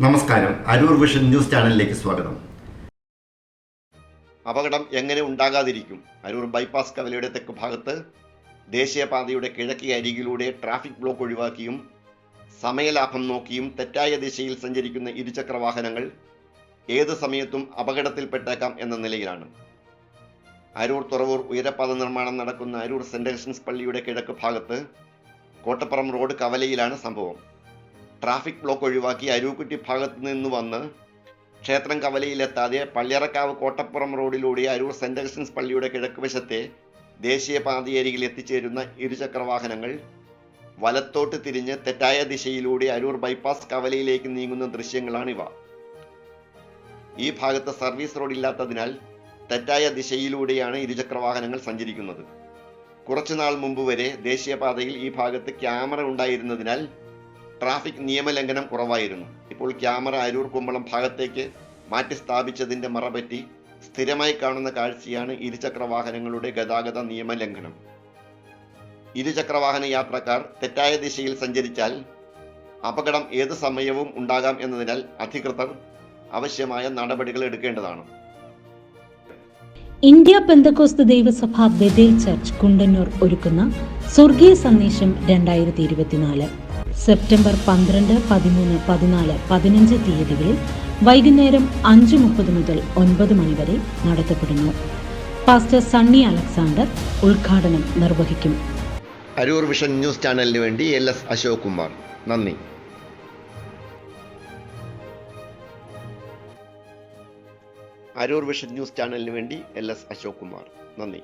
നമസ്കാരം. Aroor vision news ചാനലിലേക്ക് സ്വാഗതം. അപകടം എങ്ങനെ ഉണ്ടാകാതിരിക്കും? അരൂർ ബൈപ്പാസ് കവലയുടെ തെക്ക് ഭാഗത്ത് ദേശീയപാതയുടെ കിഴക്കേ അരികിലൂടെ ട്രാഫിക് ബ്ലോക്ക് ഒഴിവാക്കിയും സമയലാഭം നോക്കിയും തെറ്റായ ദിശയിൽ സഞ്ചരിക്കുന്ന ഇരുചക്ര വാഹനങ്ങൾ ഏത് സമയത്തും അപകടത്തിൽപ്പെട്ടേക്കാം എന്ന നിലയിലാണ്. അരൂർ തുറവൂർ ഉയരപാത നിർമ്മാണം നടക്കുന്ന അരൂർ ആൻസൺസ് പള്ളിയുടെ കിഴക്ക് ഭാഗത്ത് കോട്ടപ്പുറം റോഡ് കവലയിലാണ് സംഭവം. ട്രാഫിക് ബ്ലോക്ക് ഒഴിവാക്കി അരുവിക്കുറ്റി ഭാഗത്ത് നിന്ന് വന്ന് ക്ഷേത്രം കവലയിലെത്താതെ പള്ളിയറക്കാവ് കോട്ടപ്പുറം റോഡിലൂടെ അരൂർ സെന്റ് അഗസ്റ്റിൻസ് പള്ളിയുടെ കിഴക്ക് വശത്തെ ദേശീയപാതയരികിൽ എത്തിച്ചേരുന്ന ഇരുചക്രവാഹനങ്ങൾ വലത്തോട്ട് തിരിഞ്ഞ് തെറ്റായ ദിശയിലൂടെ അരൂർ ബൈപ്പാസ് കവലയിലേക്ക് നീങ്ങുന്ന ദൃശ്യങ്ങളാണിവ. ഈ ഭാഗത്ത് സർവീസ് റോഡ് ഇല്ലാത്തതിനാൽ തെറ്റായ ദിശയിലൂടെയാണ് ഇരുചക്രവാഹനങ്ങൾ സഞ്ചരിക്കുന്നത്. കുറച്ചുനാൾ മുമ്പ് വരെ ദേശീയപാതയിൽ ഈ ഭാഗത്ത് ക്യാമറ ഉണ്ടായിരുന്നതിനാൽ ട്രാഫിക് നിയമലംഘനം കുറവായിരുന്നു. ഇപ്പോൾ ക്യാമറ അരൂർ കുമ്പളം ഭാഗത്തേക്ക് മാറ്റി സ്ഥാപിച്ചതിന്റെ മറപറ്റി സ്ഥിരമായി കാണുന്ന കാഴ്ചയാണ് ഇരുചക്ര വാഹനങ്ങളുടെ ഗതാഗത നിയമലംഘനം. ഇരുചക്ര വാഹന യാത്രക്കാർ തെറ്റായ ദിശയിൽ സഞ്ചരിച്ചാൽ അപകടം ഏത് സമയവും ഉണ്ടാകാം എന്നതിനാൽ അധികൃതർ ആവശ്യമായ നടപടികൾ എടുക്കേണ്ടതാണ്. ഇന്ത്യ പെന്തക്കോസ്ത് ദൈവസഭ ബദേൽ ചർച്ച് കുണ്ടന്നൂർ ഒരുക്കുന്ന സ്വർഗീയ സന്ദേശം രണ്ടായിരത്തി ഇരുപത്തിനാല്. സെപ്റ്റംബർ പന്ത്രണ്ട് പതിമൂന്ന് പതിനാല് പതിനഞ്ച് തീയതികളിൽ വൈകുന്നേരം അഞ്ച് മുപ്പത് മുതൽ ഒൻപത് മണി വരെ നടത്തപ്പെടുന്നു. പാസ്റ്റർ സണ്ണി അലക്സാണ്ടർ ഉദ്ഘാടനം നിർവഹിക്കും. അരൂർ വിഷൻ ന്യൂസ് ചാനലിന് വേണ്ടി എൽ എസ് അശോക് കുമാർ നന്ദി. അരൂർ വിഷൻ ന്യൂസ് ചാനലിന് വേണ്ടി എൽ എസ് അശോക് കുമാർ നന്ദി.